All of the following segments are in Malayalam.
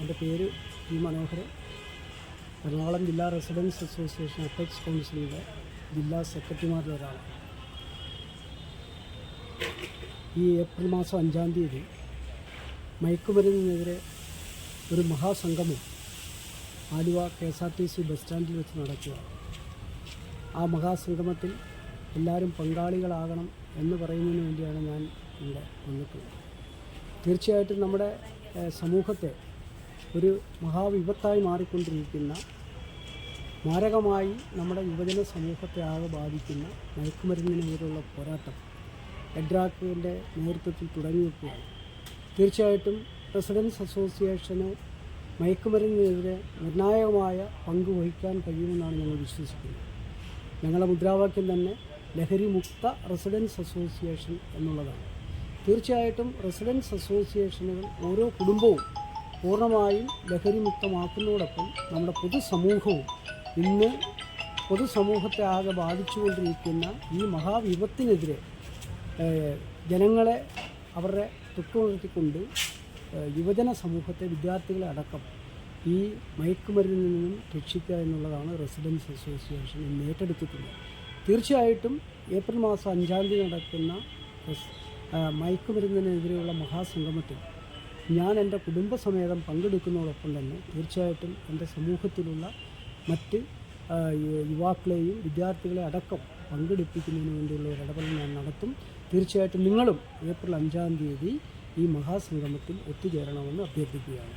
എന്റെ പേര് പി മനോഹരൻ. എറണാകുളം ജില്ലാ റെസിഡൻസ് അസോസിയേഷൻ അപ്പെക്സ് കൗൺസിലിന്റെ ജില്ലാ സെക്രട്ടറിമാരിൽ ഒരാളാണ്. ഈ ഏപ്രിൽ മാസം അഞ്ചാം തീയതി മയക്കുമരുന്നിനെതിരെ ഒരു മഹാസംഗമം Aluva K S R T C bus സ്റ്റാൻഡിൽ വെച്ച് നടക്കുക ആ മഹാസംഗമത്തിൽ എല്ലാവരും പങ്കാളികളാകണം എന്ന് പറയുന്നതിന് വേണ്ടിയാണ് ഞാൻ ഇവിടെ വന്നിട്ടുള്ളത്. തീർച്ചയായിട്ടും നമ്മുടെ സമൂഹത്തെ ഒരു മഹാവിപത്തായി മാറിക്കൊണ്ടിരിക്കുന്ന മാരകമായി നമ്മുടെ യുവജന സമൂഹത്തെ ആകെ ബാധിക്കുന്ന മയക്കുമരുന്നിനെതിരെയുള്ള പോരാട്ടം എഡ്രാക്കിന്റെ നേതൃത്വത്തിൽ തുടങ്ങി വെക്കുകയാണ് തീർച്ചയായിട്ടും റെസിഡൻസ് അസോസിയേഷന് മയക്കുമരുന്നിനെതിരെ നിർണായകമായ പങ്ക് വഹിക്കാൻ കഴിയുമെന്നാണ് ഞങ്ങൾ വിശ്വസിക്കുന്നത്. ഞങ്ങളുടെ മുദ്രാവാക്യം തന്നെ ലഹരി മുക്ത റെസിഡൻസ് അസോസിയേഷൻ എന്നുള്ളതാണ്. തീർച്ചയായിട്ടും റെസിഡൻസ് അസോസിയേഷനുകൾ ഓരോ കുടുംബവും പൂർണമായും ലഹരി മുക്തമാക്കുന്നതോടൊപ്പം നമ്മുടെ പൊതുസമൂഹവും ഇന്ന് പൊതുസമൂഹത്തെ ആകെ ബാധിച്ചുകൊണ്ടിരിക്കുന്ന ഈ മഹാവിപത്തിനെതിരെ ജനങ്ങളെ അവരുടെ തൊട്ടുണർത്തിക്കൊണ്ട് യുവജന സമൂഹത്തെ വിദ്യാർത്ഥികളെ അടക്കം ഈ മയക്കുമരുന്നിൽ നിന്നും രക്ഷിക്കുക എന്നുള്ളതാണ് റെസിഡൻസ് അസോസിയേഷൻ ഇന്ന് ഏറ്റെടുത്തിട്ടുള്ളത്. തീർച്ചയായിട്ടും ഏപ്രിൽ മാസം അഞ്ചാം തീയതി നടക്കുന്ന മയക്കുമരുന്നിനെതിരെയുള്ള മഹാസംഗമത്തിൽ ഞാൻ എന്റെ കുടുംബസമേതം പങ്കെടുക്കുന്നതോടൊപ്പം തന്നെ തീർച്ചയായിട്ടും എന്റെ സമൂഹത്തിലുള്ള മറ്റ് യുവാക്കളെയും വിദ്യാർത്ഥികളെ അടക്കം പങ്കെടുപ്പിക്കുന്നതിന് വേണ്ടിയുള്ള ഒരു ഇടപെടൽ ഞാൻ നടത്തും. തീർച്ചയായിട്ടും നിങ്ങളും ഏപ്രിൽ അഞ്ചാം തീയതി ഈ മഹാസംഗമത്തിൽ ഒത്തുചേരണമെന്ന് അഭ്യർത്ഥിക്കുകയാണ്.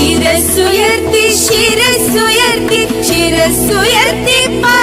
ശിരസ്സുയർത്തി ശിരസുയർത്തി ശിരസുയർത്തി പറയ